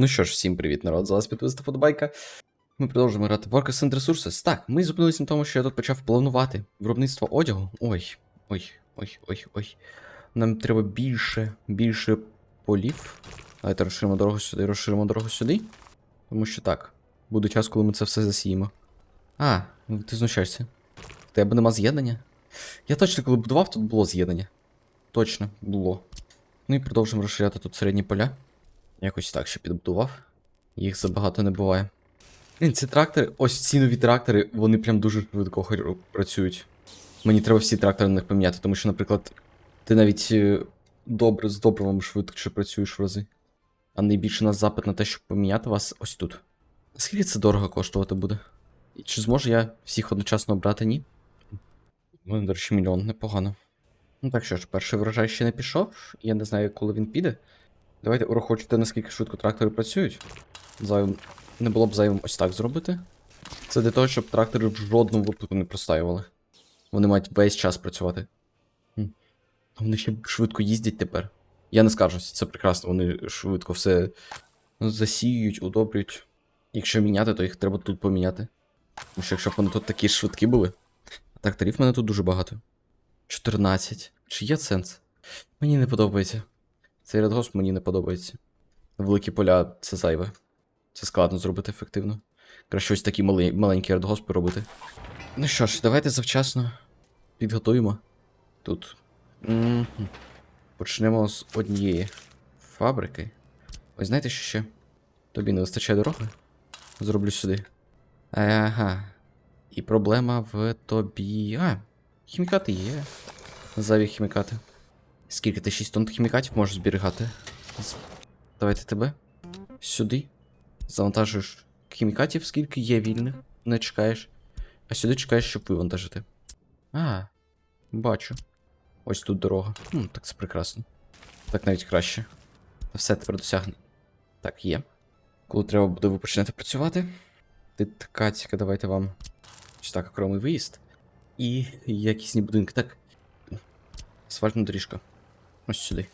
Ну що ж, всім привіт, народ, з вас підписати Фотобайка. Ми продовжуємо грати в Workers and Resources. Так, ми зупинилися на тому, що я тут почав планувати виробництво одягу. Ой, ой, ой, ой, ой. Нам треба більше, більше полів. Давайте розширимо дорогу сюди, розширимо дорогу сюди. Тому що так, буде час, коли ми це все засіємо. А, ну ти знущаєшся. В тебе нема з'єднання? Я точно, коли будував, тут було з'єднання. Точно, було. Ну і продовжимо розширяти тут середні поля. Якось так ще підбудував. Їх забагато не буває. Блін, ці трактори, ось ці нові трактори, вони прям дуже швидко працюють. Мені треба всі трактори на них поміняти, тому що, наприклад, ти навіть е, добре з добривом швидше працюєш в рази. А найбільше нас запит на те, щоб поміняти вас ось тут. Скільки це дорого коштувати буде? І чи зможу я всіх одночасно обрати? Ні? У мене, до речі, мільйон, непогано. Ну так що ж, перший врожай ще не пішов. Я не знаю, коли він піде. Давайте урахочуйте, наскільки швидко трактори працюють. Зайвим... Не було б зайвим ось так зробити. Це для того, щоб трактори в жодному випадку не простаювали. Вони мають весь час працювати. А Вони ще швидко їздять тепер. Я не скаржусь, це прекрасно, вони швидко все засіюють, удобрюють. Якщо міняти, то їх треба тут поміняти. Тому що якщо б вони тут такі швидкі були. Тракторів в мене тут дуже багато. 14. Чи є сенс? Мені не подобається. Цей радгосп мені не подобається. Великі поля це зайве. Це складно зробити ефективно. Краще ось такі мали... маленькі радгоспи робити. Ну що ж, давайте завчасно підготуємо тут. Мгм. Почнемо з однієї фабрики. Ось знаєте, що ще? Тобі не вистачає дороги? Зроблю сюди. Ага. І проблема в тобі. А, хімікати є. Зайві хімікати. Скільки ти 6 тонн хімікатів можеш зберігати? Давайте тебе. Сюди. Завантажуєш хімікатів, скільки є вільних, не чекаєш. А сюди чекаєш, щоб вивантажити. А, бачу. Ось тут дорога. Хм, так це прекрасно. Так навіть краще. Все тепер досягне. Так, є. Коли треба буде, ви почнете працювати. Ти така ціка, давайте вам. Ось так, окремий виїзд. І якісні будинки. Так. Асфальтна доріжка. Ось сюди.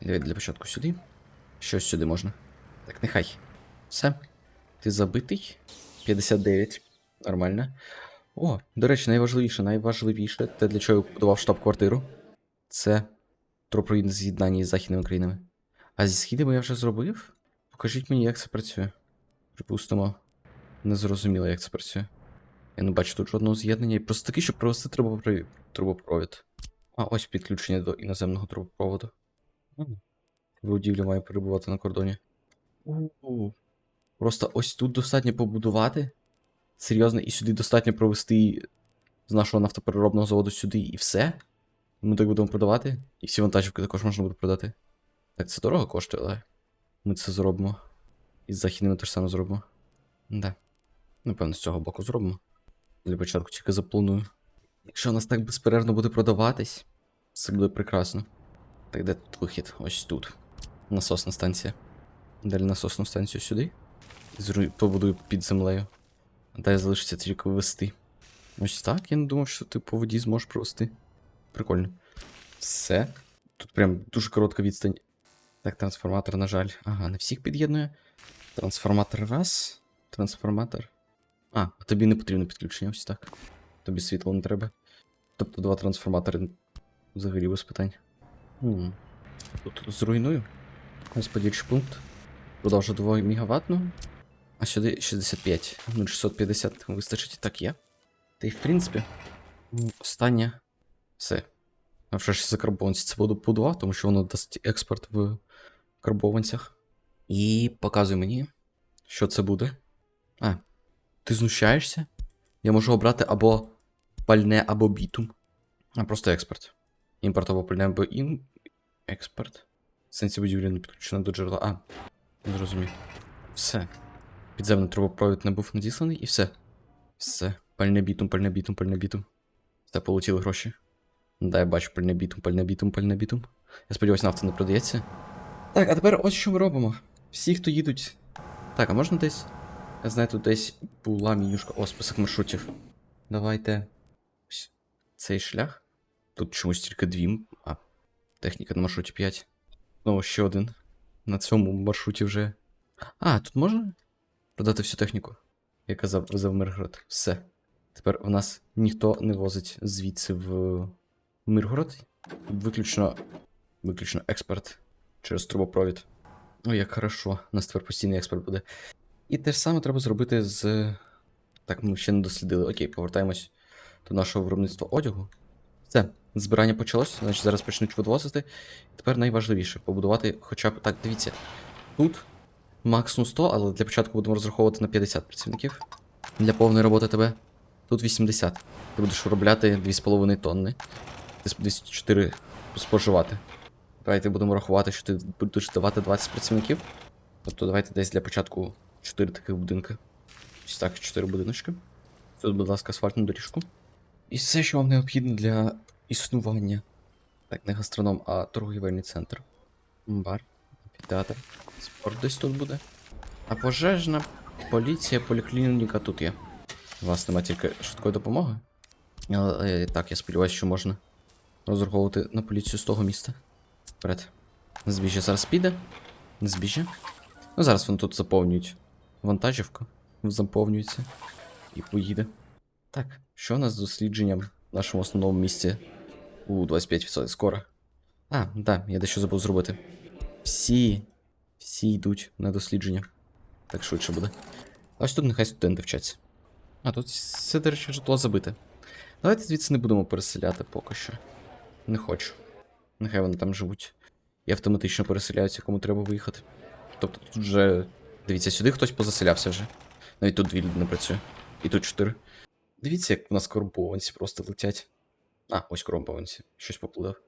Давай для початку сюди. Щось сюди можна. Так, нехай. Все. Ти забитий. 59. Нормально. О, до речі, найважливіше, найважливіше, те, для чого я будував штаб-квартиру. Це тропровідне з'єднання із західними країнами. А зі східами я вже зробив? Покажіть мені, як це працює. Припустимо, не зрозуміло, як це працює. Я не бачу тут жодного з'єднання. І просто таки, щоб провести трубопровід. трубопровід. А ось підключення до іноземного трубопроводу. Будівля має перебувати на кордоні. У-у. Просто ось тут достатньо побудувати. Серйозно, і сюди достатньо провести з нашого нафтопереробного заводу сюди і все. Ми так будемо продавати. І всі вантажівки також можна буде продати. Так, це дорого коштує, але ми це зробимо. І з західними теж саме зробимо. Да. Напевно, з цього боку зробимо. Для початку тільки запланую. Якщо у нас так безперервно буде продаватись, це буде прекрасно. Так, де тут вихід? Ось тут. Насосна станція. Далі насосну станцію сюди. Зру- побудую під землею. А далі залишиться тільки ввести. Ось так, я не думав, що ти по воді зможеш провести. Прикольно. Все. Тут прям дуже коротка відстань. Так, трансформатор, на жаль. Ага, не всіх під'єднує. Трансформатор раз. Трансформатор. А тобі не потрібно підключення, ось так. Тобі світло не треба. Тобто два трансформатори взагалі без питань. Тут зруйную. Ось пункт. Продовжу 2 мегаваттну. А сюди 65. Ну, 650 вистачить так є. Та й в принципі. Останнє. Все. А вже ж за карбованці це буду будував, тому що воно дасть експорт в карбованцях. І показуй мені, що це буде. А, ти знущаєшся? Я можу обрати або пальне, або бітум. А просто експорт. Імпорт або пальне, або ін... експорт. Сенсі будівлі не підключено до джерела. А, не зрозумів. Все. Підземний трубопровід не був надісланий, і все. Все. Пальне бітум, пальне бітум, пальне бітум. Все, полетіли гроші. Да, я бачу пальне бітум, пальне бітум, пальне бітум. Я сподіваюся, нафта не продається. Так, а тепер ось що ми робимо. Всі, хто їдуть. Так, а можна десь. Я знаю, тут десь була менюшка. О, список маршрутів. Давайте. Цей шлях. Тут чомусь тільки дві. А, техніка на маршруті 5. Знову ще один. На цьому маршруті вже А, тут можна продати всю техніку. Я казав, везав Миргород. Все. Тепер в нас ніхто не возить звідси в Миргород. Виключно. Виключно експорт через трубопровід. Ой, як хорошо. У нас тепер постійний експорт буде. І те ж саме треба зробити з. Так, ми ще не дослідили. Окей, повертаємось до нашого виробництва одягу. Все, збирання почалось, значить зараз почнуть відвозити. Тепер найважливіше побудувати хоча б. Так, дивіться. Тут максимум 100, але для початку будемо розраховувати на 50 працівників. Для повної роботи тебе. Тут 80. Ти будеш виробляти 2,5 тонни. Ти будеш 4 споживати. Давайте будемо рахувати, що ти будеш давати 20 працівників. Тобто давайте десь для початку 4 таких будинки. Ось так, 4 будиночки. Тут, будь ласка, асфальтну доріжку. І все, що вам необхідно для існування. Так, не гастроном, а торгівельний центр. Бар, амфітеатр. Спорт десь тут буде. А пожежна поліція, поліклініка тут є. У вас нема тільки швидкої допомоги. Але так, я сподіваюся, що можна розраховувати на поліцію з того міста. Вперед. Збіжжя зараз піде. Збіжжя. Ну, зараз вони тут заповнюють вантажівку. Заповнюється. І поїде. Так, що у нас з дослідженням в нашому основному місці у 25% скоро. А, да, я дещо забув зробити. Всі, всі йдуть на дослідження. Так швидше буде. Ось тут нехай студенти вчаться. А тут все, до речі, житло забите. Давайте звідси не будемо переселяти поки що. Не хочу. Нехай вони там живуть. І автоматично переселяються, кому треба виїхати. Тобто тут вже. Дивіться, сюди хтось позаселявся вже. Навіть тут дві людини працює. І тут чотири. Дивіться, як у нас корумпованці просто летять. А, ось корумпованці. Щось поплив.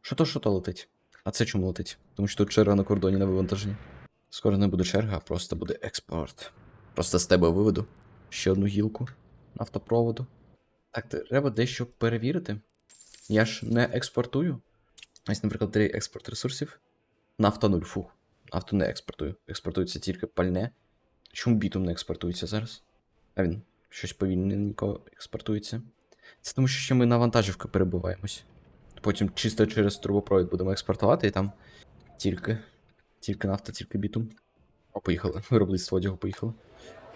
Що то, що то летить? А це чому летить? Тому що тут черга на кордоні на вивантаженні. Скоро не буде черга, а просто буде експорт. Просто з тебе виведу ще одну гілку нафтопроводу. Так, треба дещо перевірити. Я ж не експортую. Ось, наприклад, три експорт ресурсів. Нафта 0, фу. Нафту не експортую. Експортується тільки пальне. Чому бітум не експортується зараз? А він щось повільненько експортується. Це тому, що ще ми на вантажівки перебуваємось. Потім чисто через трубопровід будемо експортувати і там тільки. Тільки нафта, тільки бітум. О, поїхали. Виробництво одягу поїхало.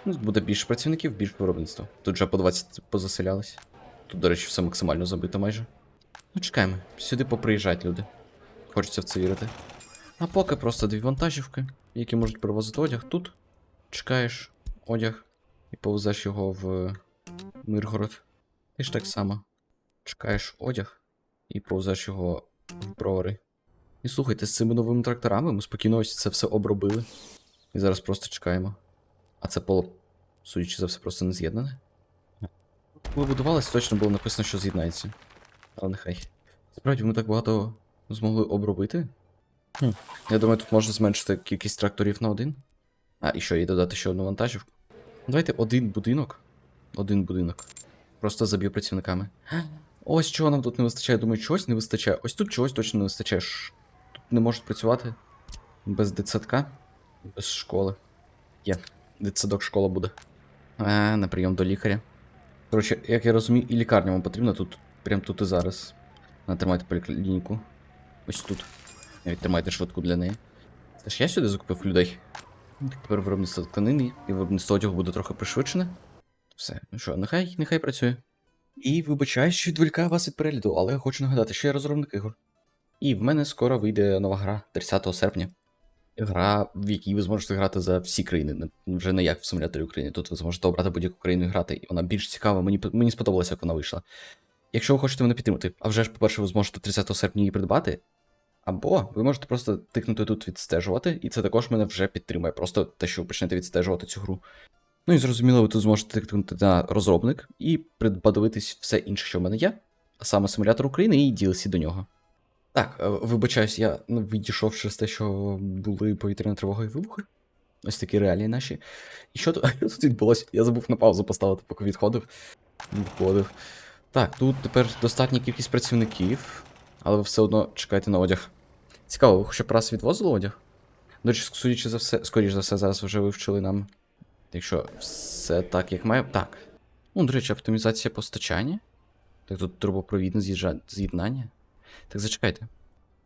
Ну, буде більше працівників, більше виробництва. Тут вже по 20 позаселялись. Тут, до речі, все максимально забито майже. Ну, чекаємо. Сюди поприїжджають люди. Хочеться в це вірити. А поки просто дві вантажівки, які можуть привозити одяг. Тут чекаєш одяг і повезеш його в Миргород. І ж так само. Чекаєш одяг і повезеш його в бровари. І слухайте, з цими новими тракторами ми спокійно ось це все обробили. І зараз просто чекаємо. А це поло, судячи за все, просто не з'єднане. Коли будувалось, точно було написано, що з'єднається. Але нехай. Справді, ми так багато змогли обробити. Хм. Я думаю, тут можна зменшити кількість тракторів на один. А, і що, і додати ще одну вантажівку. Давайте один будинок. Один будинок. Просто заб'ю працівниками. Ось чого нам тут не вистачає. Думаю, чогось не вистачає. Ось тут чогось точно не вистачає. Ш- Тут не можуть працювати без дитсадка, без школи. Є. Дитсадок школа буде. А, на прийом до лікаря. Коротше, як я розумію, і лікарня вам потрібна тут, прям тут і зараз. Натримайте поліклініку. Ось тут. Навіть тримайте швидку для неї. Це ж я сюди закупив людей. Тепер виробництво тканини і виробництво одягу буде трохи пришвидшене. Все, ну що, нехай, нехай працює. І вибачаю, що відволікаю вас від перегляду, але я хочу нагадати, що я розробник ігор. І в мене скоро вийде нова гра 30 серпня. Гра, в якій ви зможете грати за всі країни, вже не як в симуляторі України. Тут ви зможете обрати будь-яку країну і грати, і вона більш цікава. Мені, мені сподобалося, як вона вийшла. Якщо ви хочете мене підтримати, а вже ж, по-перше, ви зможете 30 серпня її придбати. Або ви можете просто тикнути тут відстежувати, і це також мене вже підтримує. Просто те, що ви почнете відстежувати цю гру. Ну і зрозуміло, ви тут зможете тикнути на розробник і придбадовитись все інше, що в мене є, а саме симулятор України і DLC до нього. Так, е, вибачаюсь, я відійшов через те, що були повітряна тривога і вибухи. Ось такі реалії наші. І що тут, тут відбулося? Я забув на паузу поставити, поки відходив. Відходив. Так, тут тепер достатня кількість працівників, але ви все одно чекаєте на одяг. Цікаво, ви хоча б раз відвозили одяг? До речі, судячи за все, скоріш за все, зараз вже вивчили нам. Якщо все так, як має. Так. Ну, до речі, оптимізація постачання. Так тут трубопровідне з'єднання. Так зачекайте.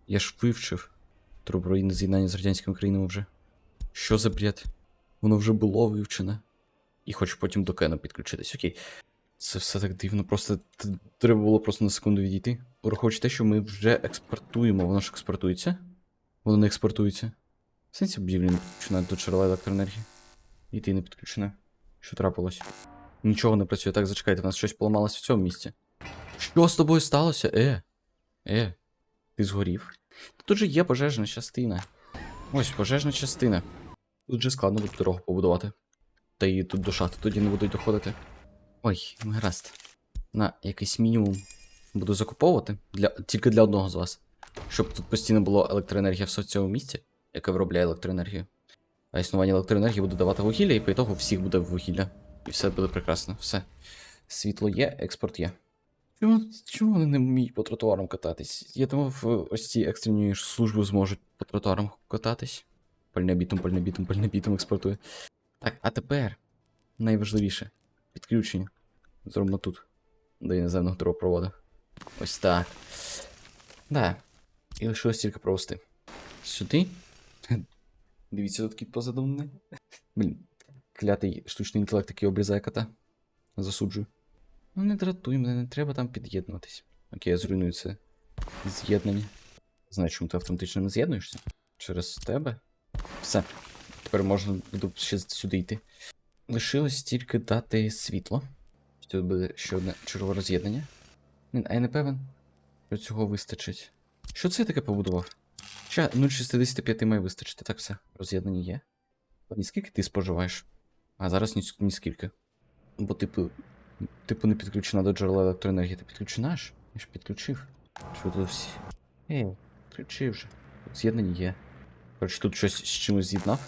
Я ж вивчив трубопровідне з'єднання з радянськими країнами вже. Що за бред? Воно вже було вивчене. І хочу потім до Кена підключитись. Окей. Це все так дивно, просто треба було просто на секунду відійти. Враховуючи те, що ми вже експортуємо, воно ж експортується. Воно не експортується. В сенсі будівлі підключена до джерела електроенергії. І ти не підключена. Що трапилось? Нічого не працює. Так, зачекайте, в нас щось поламалось в цьому місці. Що з тобою сталося? Е? Е? Ти згорів? Тут же є пожежна частина. Ось пожежна частина. Тут же складно буде дорогу побудувати. Та і тут до шахти тоді не будуть доходити. Ой, ну гаразд. На якийсь мінімум буду закуповувати для, тільки для одного з вас. Щоб тут постійно було електроенергія в цьому місці, яке виробляє електроенергію. А існування електроенергії буде давати вугілля, і по ітогу всіх буде вугілля. І все буде прекрасно. Все. Світло є, експорт є. Чому, чому вони не вміють по тротуарам кататись? Я думав, ось ці екстрені служби зможуть по тротуарам кататись. Пальне бітум, пальне бітум, пальне бітум експортує. Так, а тепер найважливіше підключення. Зробимо тут, до іноземного трубопроводу. Ось так. Да. І лишилось тільки провести. Сюди. Дивіться, тут кіт позаду мене. Блін, клятий штучний інтелект, який обрізає кота. Засуджую. Ну не дратуй мене, не треба там під'єднуватись. Окей, я зруйную це з'єднання. Знаю, чому ти автоматично не з'єднуєшся? Через тебе? Все. Тепер можна буду ще сюди йти. Лишилось тільки дати світло. Тут буде ще одне чергове роз'єднання. А я не певен, що цього вистачить. Що це таке побудував? Ща 0,65 має вистачити. Так все, роз'єднання є. Ні скільки ти споживаєш? А зараз ні, ні скільки. Бо, типу, типу, не підключена до джерела електроенергії. Ти підключена ж? Я ж підключив. Що тут всі? Ей, підключив вже. Тут є. Коротше, тут щось з чимось з'єднав.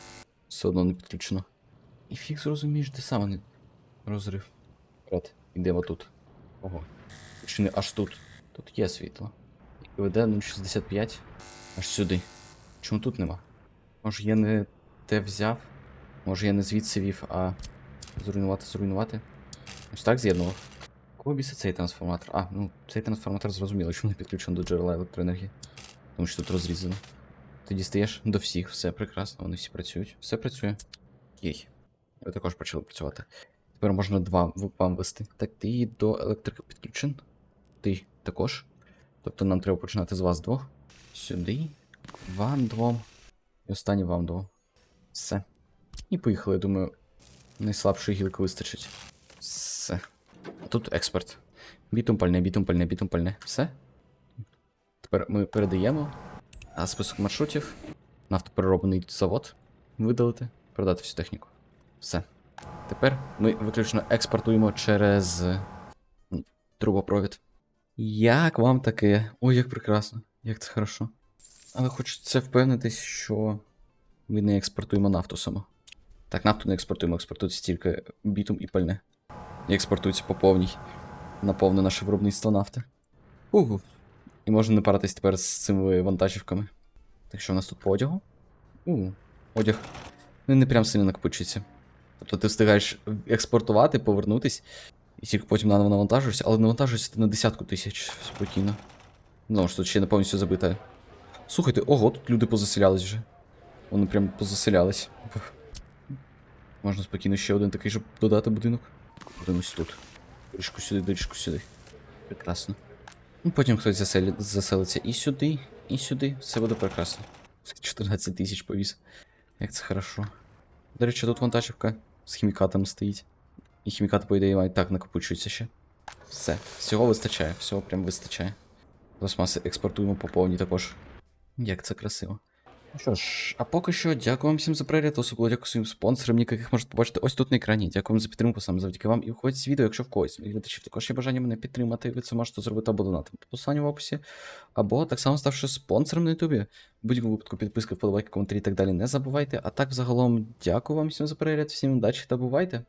Все одно не підключено. І фіг зрозумієш, де саме не розрив. Брат, ідемо тут. Ого. Чи не аж тут. Тут є світло. І веде 0,65 аж сюди. Чому тут нема? Може я не те взяв? Може я не звідси вів, а зруйнувати, зруйнувати? Ось так з'єднував. Кого цей трансформатор? А, ну цей трансформатор зрозуміло, що не підключений до джерела електроенергії. Тому що тут розрізано. Ти дістаєш до всіх, все прекрасно, вони всі працюють. Все працює. Єй. Ви також почали працювати. Тепер можна два вам вести. Так, ти до електрики підключен. Ти також. Тобто нам треба починати з вас двох. Сюди. Вам двом. І останній вам двом. Все. І поїхали, я думаю, найслабшої гілки вистачить. Все. Тут експорт. Бітум пальне, бітум пальне, бітум пальне. Все. Тепер ми передаємо. А список маршрутів. Нафтопереробний завод. Видалити. Продати всю техніку. Все. Тепер ми виключно експортуємо через трубопровід. Як вам таке? Ой, як прекрасно, як це хорошо. Але хочеться впевнитись, що ми не експортуємо нафту само. Так, нафту не експортуємо, експортується тільки бітум і пальне. І експортується по повній. На повне наше виробництво нафти. Угу. І можна не паритись тепер з цими вантажівками. Так що у нас тут по одягу? У, одяг. Ну, не прям сильно накопичується. Тобто ти встигаєш експортувати, повернутись, і тільки потім наново навантажуєшся, але навантажуєшся ти на десятку тисяч спокійно. Ну, що тут ще не повністю забите. Слухайте, ого, тут люди позаселялись вже. Вони прям позаселялись. Можна спокійно ще один такий, щоб додати будинок. Один тут. Доріжку сюди, доріжку сюди. Прекрасно. Ну, потім хтось заселі... заселиться і сюди, і сюди. Все буде прекрасно. 14 тисяч повіз. Як це хорошо. До речі, тут вантажівка з хімікатами стоїть. І хімікати, по ідеї, мають так накопичуються ще. Все. Всього вистачає, всього прям вистачає. Пластмаси експортуємо по повній також. Як це красиво. Ну що ж, а поки що, дякую вам всім за перегляд, особливо дякую своїм спонсорам, яких можете побачити ось тут на екрані. Дякую вам за підтримку саме завдяки вам. І входить з відео, якщо в когось глядачів також є бажання мене підтримати, ви це можете зробити або донатом по посиланню в описі, або так само ставши спонсором на Ютубі. Будь-якому випадку підписки, вподобайки, коментарі і так далі не забувайте. А так, взагалом, дякую вам всім за перегляд, всім удачі та бувайте!